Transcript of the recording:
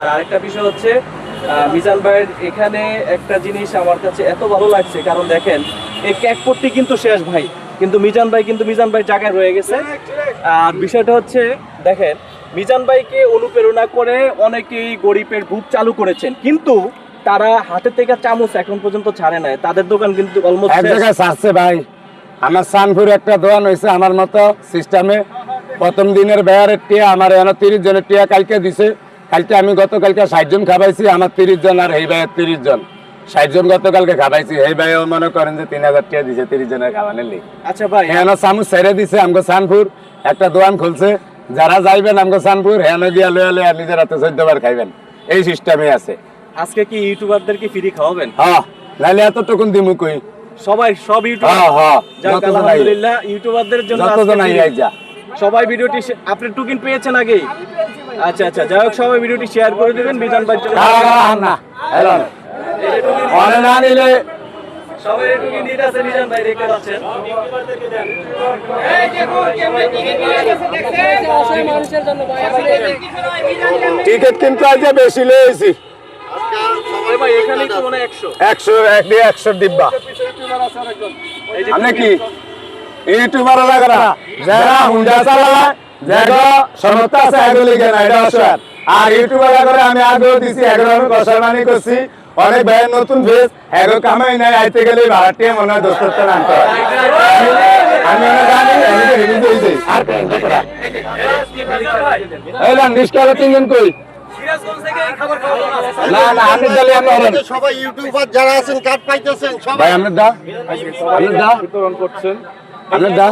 আর আরেকটা বিষয় হচ্ছে মিজান ভাইয়ের এখানে একটা জিনিস আমার কাছে এত ভালো লাগছে কারণ দেখেন এই ক্যাকপট্টি কিন্তু শেষ ভাই কিন্তু মিজান ভাই কিন্তু মিজান ভাই জায়গায় রয়ে গেছে। আর বিষয়টা হচ্ছে দেখেন মিজান ভাইকে অনুপ্রেরণা করে অনেকেই গরিবের বুক চালু করেছেন কিন্তু তারা হাতে থেকে চামচ এখন পর্যন্ত ছাড়ে নাই। তাদের দোকান কিন্তু অলমোস্ট এক জায়গায় ছাড়ছে ভাই। আমার সানপুর একটা দোকান হয়েছে আমার মতো সিস্টেমে প্রথম দিনের বেয়ারের টিয়া আমার এখানে তিরিশ জনের টিয়া কালকে দিছে। কালকে আমি গতকালকে ষাট জন খাবাইছি আমার তিরিশ জন আর এই ভাইয়ের তিরিশ জন। ষাট জন গতকালকে খাবাইছি এই ভাইও মনে করেন যে তিন হাজার টিয়া দিছে তিরিশ জনের খাবানের লিগ। আচ্ছা ভাই। এখানে চামচ ছেড়ে দিছে আমগো সানপুর একটা দোকান খুলছে যারা যাইবেন আমগো সানপুর হ্যাঁ গিয়া লয়া লয়া নিজের হাতে চোদ্দ বার খাইবেন এই সিস্টেমে আছে। আজকে কি ইউটিউবারদেরকে ফ্রি খাওয়াবেন? হ্যাঁ নাইলে এতটুকুন দিমু কই? সবাই সব ইউটিউবার হ্যাঁ হ্যাঁ। আলহামদুলিল্লাহ ইউটিউবারদের জন্য সবাই ভিডিওটি আপনি টুকিন পেয়েছেন আগেই? আচ্ছা আচ্ছা যাই হোক সবাই ভিডিওটি শেয়ার করে দিবেন বিধান ভাই না, না, নিলে সবাই আছে ভাই পাচ্ছেন। টিকিট কিন্তু আজ বেশি মনে হয় একশো। একশো এক দিয়ে একশো ডিব্বা। আপনি কি? ইউটিউবার যারা হুন্ডা চালালা যারা সমর্থ আছে এগুলি কেন এটা অসহায় আর ইউটিউবার লাগারে আমি আগেও দিছি এগুলো আমি করছি। অনেক ভাইয়ের নতুন ফেস এগো কামাই নাই আইতে গেলে ভাড়াটিয়ে মনে হয় দোস্তত্ব আনতে হয়। আমি অনেক জানি আমি তো এই তিনজন কই সিরাজগঞ্জ থেকে এই খাবার খাওয়ানো আছে না না আমি দলে আমি হরেন। সবাই ইউটিউবার যারা আছেন কার্ড পাইতেছেন সবাই ভাই দা আপনার দা বিতরণ করছেন। আপনার দা।